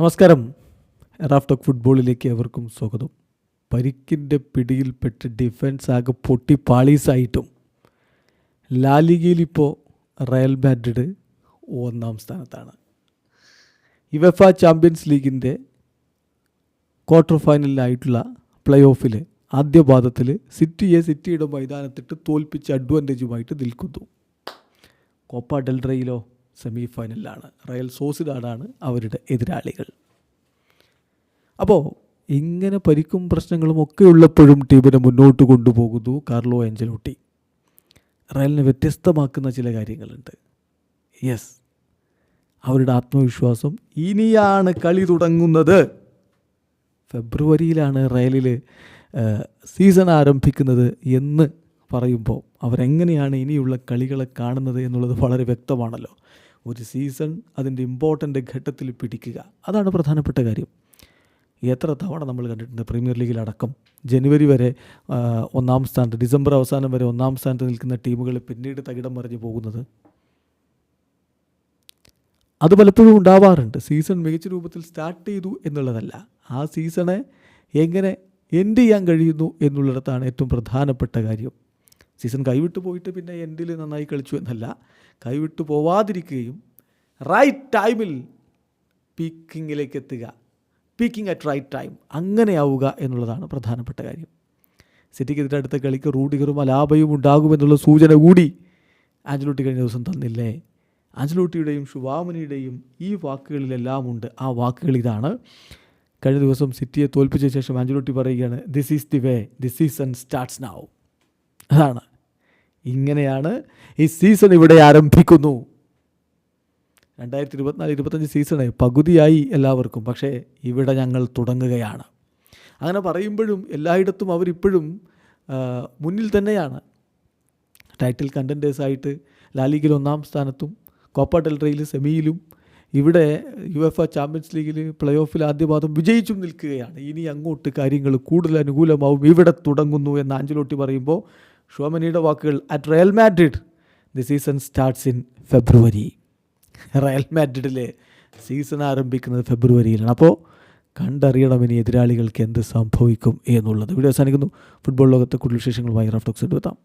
നമസ്കാരം. റാഫ്റ്റോക്ക് ഫുട്ബോളിലേക്ക് എവർക്കും സ്വാഗതം. പരിക്കിന്റെ പിടിയിൽപ്പെട്ട് ഡിഫൻസ് ആകെ പൊട്ടി പാളീസായിട്ടും ലാലിഗയിൽ ഇപ്പോൾ റയൽ മാഡ്രിഡ് ഒന്നാം സ്ഥാനത്താണ്. ഇവഫ ചാമ്പ്യൻസ് ലീഗിന്റെ ക്വാർട്ടർ ഫൈനലിലായിട്ടുള്ള പ്ലേ ഓഫിൽ ആദ്യ പാദത്തിൽ സിറ്റിയെ സിറ്റിയുടെ മൈതാനത്തിട്ട് തോൽപ്പിച്ച് അഡ്വാന്റേജുമായിട്ട് നിൽക്കുന്നു. കോപ്പ ഡെൽറയിലോ സെമി ഫൈനലിലാണ് റയൽ സോസിഡാഡാണ് അവരുടെ എതിരാളികൾ. അപ്പോൾ ഇങ്ങനെ പരിക്കും പ്രശ്നങ്ങളും ഒക്കെ ഉള്ളപ്പോഴും ടീമിനെ മുന്നോട്ട് കൊണ്ടുപോകുന്നു കാർലോ ആഞ്ചലോട്ടി. റയലിനെ വ്യത്യസ്തമാക്കുന്ന ചില കാര്യങ്ങളുണ്ട്. യെസ് അവരുടെ ആത്മവിശ്വാസം ഇനിയാണ് കളി തുടങ്ങുന്നത്. ഫെബ്രുവരിയിലാണ് റയലിൽ സീസൺ ആരംഭിക്കുന്നത് എന്ന് പറയുമ്പോൾ അവരെങ്ങനെയാണ് ഇനിയുള്ള കളികളെ കാണുന്നത് എന്നുള്ളത് വളരെ വ്യക്തമാണല്ലോ. ഒരു സീസൺ അതിന്റെ ഇമ്പോർട്ടന്റ് ഘട്ടത്തിൽ പിടിക്കുക. അതാണ് പ്രധാനപ്പെട്ട കാര്യം. എത്ര തവണ നമ്മൾ കണ്ടിട്ടുണ്ട് പ്രീമിയർ ലീഗിലടക്കം. ജനുവരി വരെ ഒന്നാം സ്ഥാനത്ത് ഡിസംബർ അവസാനം വരെ ഒന്നാം സ്ഥാനത്ത് നിൽക്കുന്ന ടീമുകൾ പിന്നീട് തകിടം മറിഞ്ഞു പോകുന്നത്. അത് പലപ്പോഴും ഉണ്ടാവാറുണ്ട്. സീസൺ മികച്ച രൂപത്തിൽ സ്റ്റാർട്ട് ചെയ്തു എന്നുള്ളതല്ല. ആ സീസണെ എങ്ങനെ എൻഡ് ചെയ്യാൻ കഴിയുന്നു എന്നുള്ളിടത്താണ് ഏറ്റവും പ്രധാനപ്പെട്ട കാര്യം. സീസൺ കൈവിട്ടു പോയിട്ട് പിന്നെ എൻഡിൽ നന്നായി കളിച്ചു എന്നല്ല കൈവിട്ടു പോവാതിരിക്കുകയും റൈറ്റ് ടൈമിൽ പീക്കിങ്ങിലേക്ക് എത്തുക. പീക്കിംഗ് അറ്റ് റൈറ്റ് ടൈം അങ്ങനെയാവുക എന്നുള്ളതാണ് പ്രധാനപ്പെട്ട കാര്യം. സിറ്റിക്കെതിരെ അടുത്ത കളിക്ക് റൂഡിഗറും അലാബയും ഉണ്ടാകുമെന്നുള്ള സൂചന കൂടി ആഞ്ചലോട്ടി കഴിഞ്ഞ ദിവസം തന്നില്ലേ? ആഞ്ചലോട്ടിയുടെയും ശുഭാമനിയുടെയും ഈ വാക്കുകളിലെല്ലാം ഉണ്ട്. ആ വാക്കുകൾ ഇതാണ്. കഴിഞ്ഞ ദിവസം സിറ്റിയെ തോൽപ്പിച്ച ശേഷം ആഞ്ചലോട്ടി പറയുകയാണ് this is the way this season starts now അതാണ്. ഇങ്ങനെയാണ് ഈ സീസൺ ഇവിടെ ആരംഭിക്കുന്നു. രണ്ടായിരത്തി ഇരുപത്തിനാല് ഇരുപത്തഞ്ച് സീസണ് പകുതിയായി എല്ലാവർക്കും. പക്ഷേ ഇവിടെ ഞങ്ങൾ തുടങ്ങുകയാണ്. അങ്ങനെ പറയുമ്പോഴും എല്ലായിടത്തും അവരിപ്പോഴും മുന്നിൽ തന്നെയാണ്. ടൈറ്റിൽ കണ്ടന്റേഴ്സായിട്ട് ലാലിഗിൽ ഒന്നാം സ്ഥാനത്തും കോപ്പ ഡെൽറയിൽ സെമിയിലും ഇവിടെ യു എഫ് എ ചാമ്പ്യൻസ് ലീഗിൽ പ്ലേ ഓഫിൽ ആദ്യപാദം വിജയിച്ചും നിൽക്കുകയാണ്. ഇനി അങ്ങോട്ട് കാര്യങ്ങൾ കൂടുതൽ അനുകൂലമാവും. ഇവിടെ തുടങ്ങുന്നു എന്ന് ആഞ്ചലോട്ടി പറയുമ്പോൾ ഷോമനിയുടെ വാക്കുകൾ at Real Madrid the season starts in February Real മാഡ്രിഡിലെ season ആരംഭിക്കുന്നത് ഫെബ്രുവരിയിലാണ് അപ്പോൾ കണ്ടറിയണം ഇനി എതിരാളികൾക്ക് എന്ത് സംഭവിക്കും എന്നുള്ളത്. വീഡിയോ അവസാനിക്കുന്നു. ഫുട്ബോൾ ലോകത്തെ കൂടുതൽ വിശേഷങ്ങളുമായി റഫ്റ്റോക്സ് എടുത്താം